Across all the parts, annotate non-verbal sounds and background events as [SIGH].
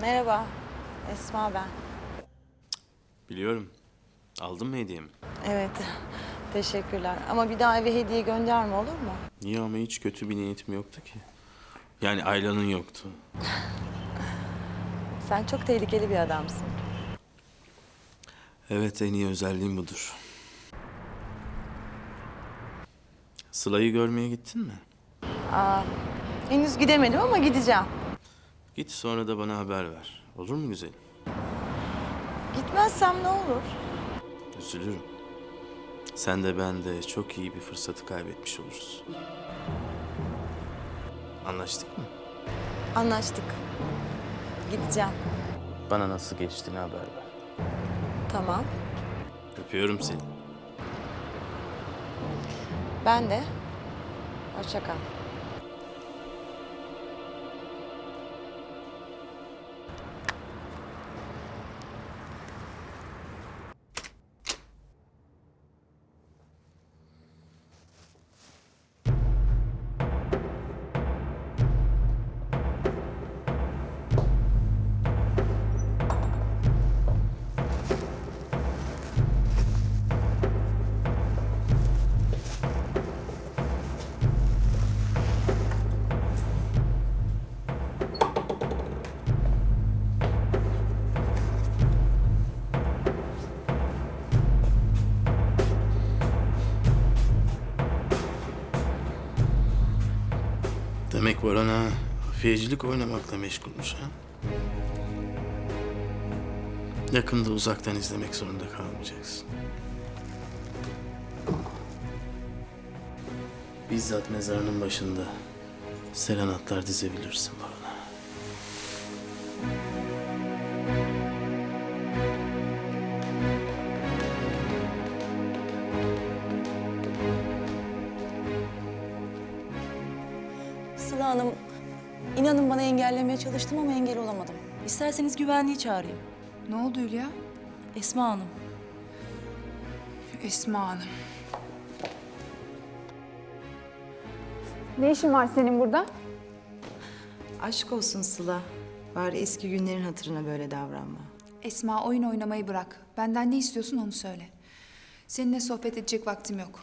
Merhaba. Esma ben. Biliyorum. Aldın mı hediyemi? Evet. Teşekkürler. Ama bir daha eve hediye gönderme olur mu? Niye ama hiç kötü bir niyetim yoktu ki. Yani Ayla'nın yoktu. [LAUGHS] Sen çok tehlikeli bir adamsın. Evet en iyi özelliğim budur. Sıla'yı görmeye gittin mi? Aa, henüz gidemedim ama gideceğim. Git sonra da bana haber ver. Olur mu güzelim? Gitmezsem ne olur? Üzülürüm. Sen de ben de çok iyi bir fırsatı kaybetmiş oluruz. Anlaştık mı? Anlaştık. Gideceğim. Bana nasıl geçtiğini haber ver. Tamam. Öpüyorum seni. Ben de. Hoşça kal. Demek Boran ha, hafiyecilik oynamakla meşgulmuş ha. Yakında uzaktan izlemek zorunda kalmayacaksın. Bizzat mezarının başında serenatlar dizebilirsin Boran'a. Sıla Hanım, inanın bana engellemeye çalıştım ama engel olamadım. İsterseniz güvenliği çağırayım. Ne oldu Hülya? Esma Hanım. Esma Hanım. Ne işin var senin burada? Aşk olsun Sıla. Bari eski günlerin hatırına böyle davranma. Esma oyun oynamayı bırak. Benden ne istiyorsun onu söyle. Seninle sohbet edecek vaktim yok.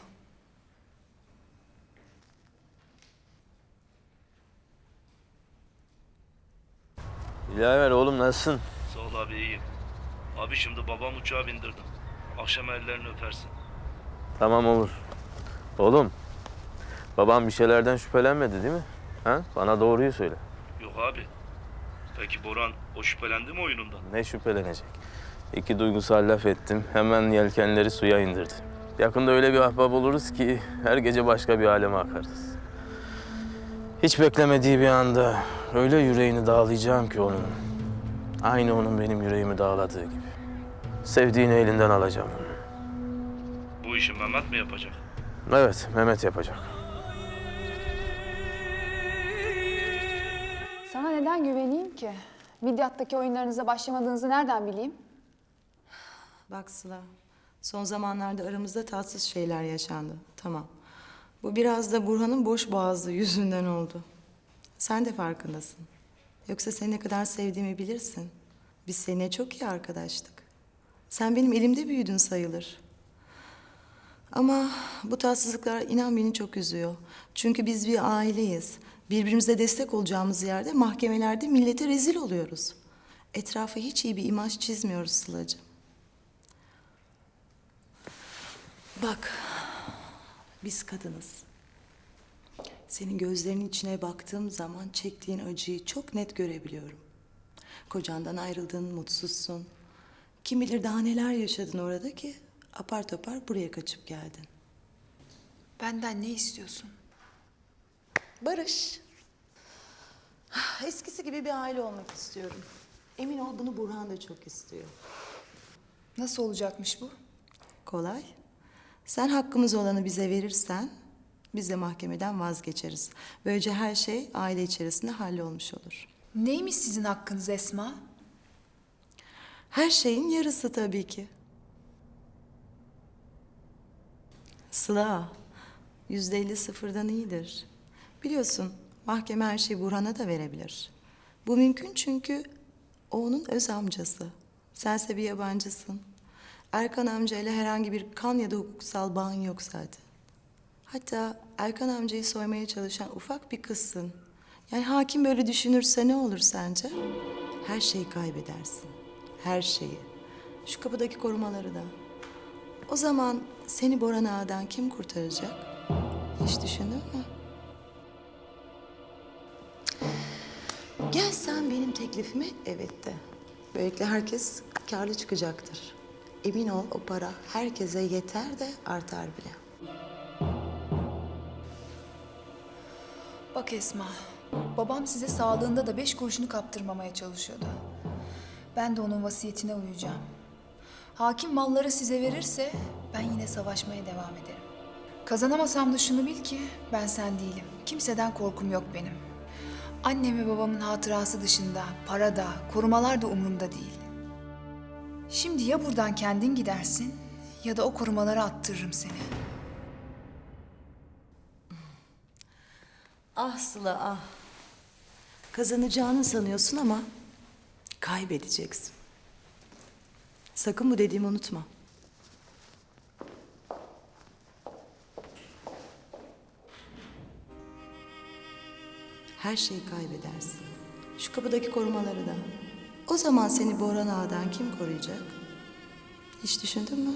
Dilaver oğlum nasılsın? Sağ ol abi iyiyim. Abi şimdi babam uçağa bindirdim. Akşam ellerini öpersin. Tamam olur. Oğlum, babam bir şeylerden şüphelenmedi değil mi? Ha? Bana doğruyu söyle. Yok abi. Peki Boran o şüphelendi mi oyunundan? Ne şüphelenecek? İki duygusal laf ettim, hemen yelkenleri suya indirdi. Yakında öyle bir ahbap oluruz ki her gece başka bir aleme akarız. Hiç beklemediği bir anda öyle yüreğini dağlayacağım ki onun. Aynı onun benim yüreğimi dağladığı gibi. Sevdiğini elinden alacağım onu. Bu işi Mehmet mi yapacak? Evet, Mehmet yapacak. Sana neden güveneyim ki? Midyat'taki oyunlarınıza başlamadığınızı nereden bileyim? Bak Sıla, son zamanlarda aramızda tatsız şeyler yaşandı. Tamam. Bu biraz da Burhan'ın boş boğazlığı yüzünden oldu. Sen de farkındasın. Yoksa seni ne kadar sevdiğimi bilirsin. Biz seninle çok iyi arkadaştık. Sen benim elimde büyüdün sayılır. Ama bu tatsızlıklar inan beni çok üzüyor. Çünkü biz bir aileyiz. Birbirimize destek olacağımız yerde mahkemelerde millete rezil oluyoruz. Etrafa hiç iyi bir imaj çizmiyoruz Sıla'cığım. Bak, biz kadınız. Senin gözlerinin içine baktığım zaman çektiğin acıyı çok net görebiliyorum. Kocandan ayrıldın, mutsuzsun. Kim bilir daha neler yaşadın orada ki apar topar buraya kaçıp geldin. Benden ne istiyorsun? Barış. Eskisi gibi bir aile olmak istiyorum. Emin ol bunu Burhan da çok istiyor. Nasıl olacakmış bu? Kolay. Sen hakkımız olanı bize verirsen biz de mahkemeden vazgeçeriz. Böylece her şey aile içerisinde hallolmuş olur. Neymiş sizin hakkınız Esma? Her şeyin yarısı tabii ki. Sıla, yüzde elli sıfırdan iyidir. Biliyorsun mahkeme her şeyi Burhan'a da verebilir. Bu mümkün çünkü O onun öz amcası. Sense bir yabancısın. Erkan amcayla herhangi bir kan ya da hukuksal bağın yok zaten. Hatta Erkan amcayı soymaya çalışan ufak bir kızsın. Yani hakim böyle düşünürse ne olur sence? Her şeyi kaybedersin. Her şeyi. Şu kapıdaki korumaları da. O zaman seni Boran Ağa'dan kim kurtaracak? Hiç düşündün mü? Gel sen benim teklifime evet de. Böylelikle herkes karlı çıkacaktır. Emin ol o para herkese yeter de artar bile. Bak Esma, babam size sağlığında da beş kuruşunu kaptırmamaya çalışıyordu. Ben de onun vasiyetine uyacağım. Hakim malları size verirse ben yine savaşmaya devam ederim. Kazanamasam da şunu bil ki ben sen değilim. Kimseden korkum yok benim. Annem ve babamın hatırası dışında para da, korumalar da umurumda değil. Şimdi ya buradan kendin gidersin ya da o korumalara attırırım seni. Ah Sıla ah. Kazanacağını sanıyorsun ama kaybedeceksin. Sakın bu dediğimi unutma. Her şeyi kaybedersin. Şu kapıdaki korumaları da. O zaman seni Boran Ağa'dan kim koruyacak? Hiç düşündün mü?